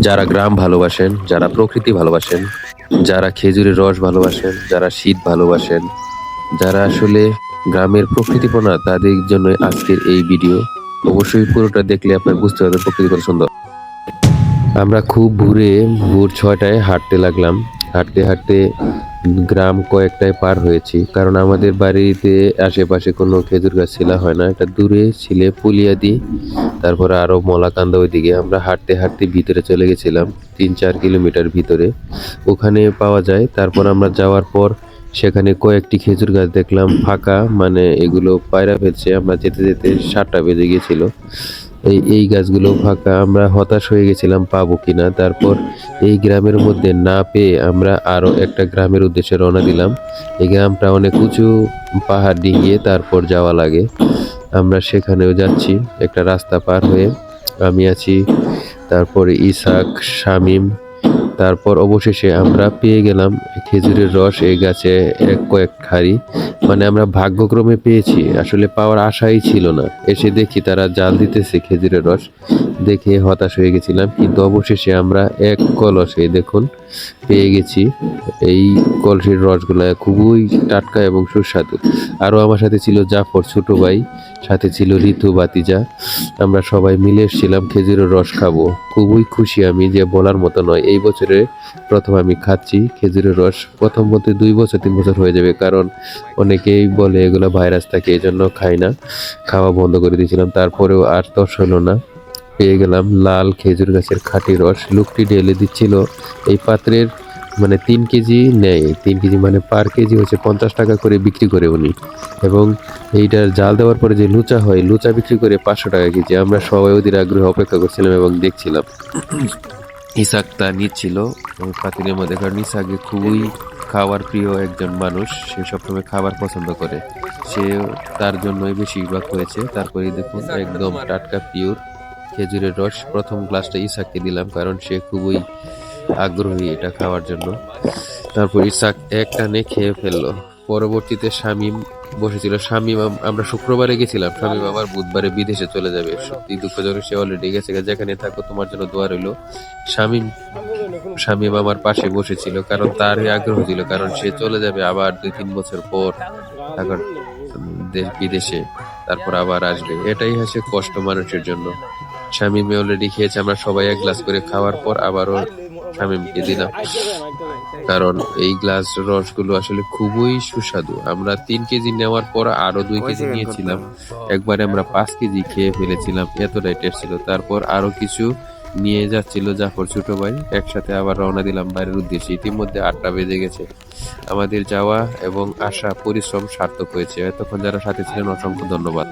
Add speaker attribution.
Speaker 1: যারা গ্রাম ভালোবাসেন, যারা প্রকৃতি ভালোবাসেন, যারা খেজুরের রস ভালোবাসেন, যারা শীত ভালোবাসেন, যারা আসলে গ্রামের প্রকৃতিপনা, তাদের জন্য আজকের এই ভিডিও। অবশ্যই পুরোটা দেখলে আপনার বুঝতে পারবেন প্রকৃতি কত সুন্দর। আমরা খুব ভোরে ভোর ছয়টায় হাঁটতে লাগলাম। হাঁটতে হাঁটতে গ্রাম কয়েকটায় পার হয়েছি। কারণ আমাদের বাড়িতে আশেপাশে কোনো খেজুর গাছ ছিল হয় না, এটা দূরে ছিলে পুলিয়া পুলিয়াদি তারপরে আরও মলাকান্দা ওইদিকে। আমরা হাঁটতে হাঁটতে ভিতরে চলে গেছিলাম, তিন চার কিলোমিটার ভিতরে। ওখানে পাওয়া যায়, তারপর আমরা যাওয়ার পর সেখানে কয়েকটি খেজুর গাছ দেখলাম, ফাঁকা মানে এগুলো পায়রা ফেলছে আমরা যেতে যেতে সাতটা বেজে গিয়েছিল। এই এই গাছগুলো ফাঁকা, আমরা হতাশ হয়ে গেছিলাম, পাবো কিনা তারপর এই গ্রামের মধ্যে না পেয়ে আমরা আরও একটা গ্রামের উদ্দেশ্যে রওনা দিলাম। এই গ্রামটা অনেক উঁচু, পাহাড় ডিঙিয়ে তারপর যাওয়া লাগে। আমরা সেখানেও যাচ্ছি, একটা রাস্তা পার হয়ে। আমি আছি, তারপরে ইসাক, শামিম তারপর অবশেষে আমরা পেয়ে গেলাম খেজুরের রস এই গাছে এক কয়েক হাড়ি মানে আমরা ভাগ্যক্রমে পেয়েছি, আসলে পাওয়ার আশাই ছিল না। এসে দেখি তারা জাল দিতেছে খেজুরের রস। দেখে হতাশ হয়ে গেছিলাম, কিন্তু অবশেষে আমরা এক কলসে, দেখুন, পেয়ে গেছি। এই কলসির রসগুলা খুবই টাটকা এবং সুস্বাদু। আরও আমার সাথে ছিল জাফর, ছোটো ভাই, সাথে ছিল ঋতু বাতিজা আমরা সবাই মিলে এসেছিলাম, খেজুরের রস খাব। খুবই খুশি আমি, যে বলার মতো নয়, এই বছরে প্রথম আমি খাচ্ছি খেজুরের রস। প্রথম বলতে দুই বছর, তিন বছর হয়ে যাবে, কারণ অনেকেই বলে এগুলো ভাইরাস থাকে এই জন্য খাই না। খাওয়া বন্ধ করে দিয়েছিলাম, তারপরেও আর তস হলো না। পেয়ে গেলাম লাল খেজুর গাছের খাঁটি রস। লোকটি ঢেলে দিচ্ছিল। এই পাত্রের মানে তিন কেজি নেয়। তিন কেজি মানে পার কেজি হচ্ছে পঞ্চাশ টাকা করে বিক্রি করে উনি। এবং এইটার জাল দেওয়ার পরে যে লুচা হয়, লুচা বিক্রি করে পাঁচশো টাকা কেজি। আমরা সবাই ওদের আগ্রহে অপেক্ষা করছিলাম এবং দেখছিলাম। ইসাক তা নিচ্ছিল। পাতিলের মধ্যে। কারণ ইসাকে খুবই খাওয়ার প্রিয় একজন মানুষ। সে সবসময় খাবার পছন্দ করে। সে তার জন্যই বেশিরভাগ হয়েছে তারপরে দেখুন, একদম টাটকা পিওর খেজুরের রস প্রথম গ্লাসটা ইসাককে দিলাম, কারণ সে খুবই আগ্রহী এটা খাওয়ার জন্য। তারপর ইসাক এক টানে খেয়ে ফেলল। পরবর্তীতে শামিম বসেছিল। শামিম, আম- আমরা শুক্রবারে গেছিলাম। শামিম আবার বুধবারে বিদেশে চলে যাবে। সত্যি দুঃখজনক, সে অলরেডি গেছে। যেখানে থাকো, তোমার জন্য দোয়া রইল। শামিম শামিম আমার পাশে বসেছিল, কারণ তারই আগ্রহ ছিল, কারণ সে চলে যাবে আবার দুই, তিন বছর পর এখন দেশ বিদেশে তারপর আবার আসবে। এটাই হচ্ছে কষ্ট মানুষের জন্য। শামিমে অলরেডি খেয়েছে আমরা সবাই এক গ্লাস করে খাওয়ার পর আবারও শামিমকে দিলাম। কারণ এই গ্লাস রসগুলো আসলে খুবই সুস্বাদু। আমরা তিন কেজি নেওয়ার পর আরও দুই কেজি নিয়েছিলাম। একবারে আমরা পাঁচ কেজি খেয়ে ফেলেছিলাম এতটাই টেস্ট ছিল। তারপর আরও কিছু নিয়ে যাচ্ছিল জাফর ছোট ভাই। একসাথে আবার রওনা দিলাম বাইরের উদ্দেশ্যে। ইতিমধ্যে আটটা বেজে গেছে। আমাদের যাওয়া এবং আসা পরিশ্রম সার্থক হয়েছে। এতক্ষণ যারা সাথে ছিলেন অসংখ্য ধন্যবাদ।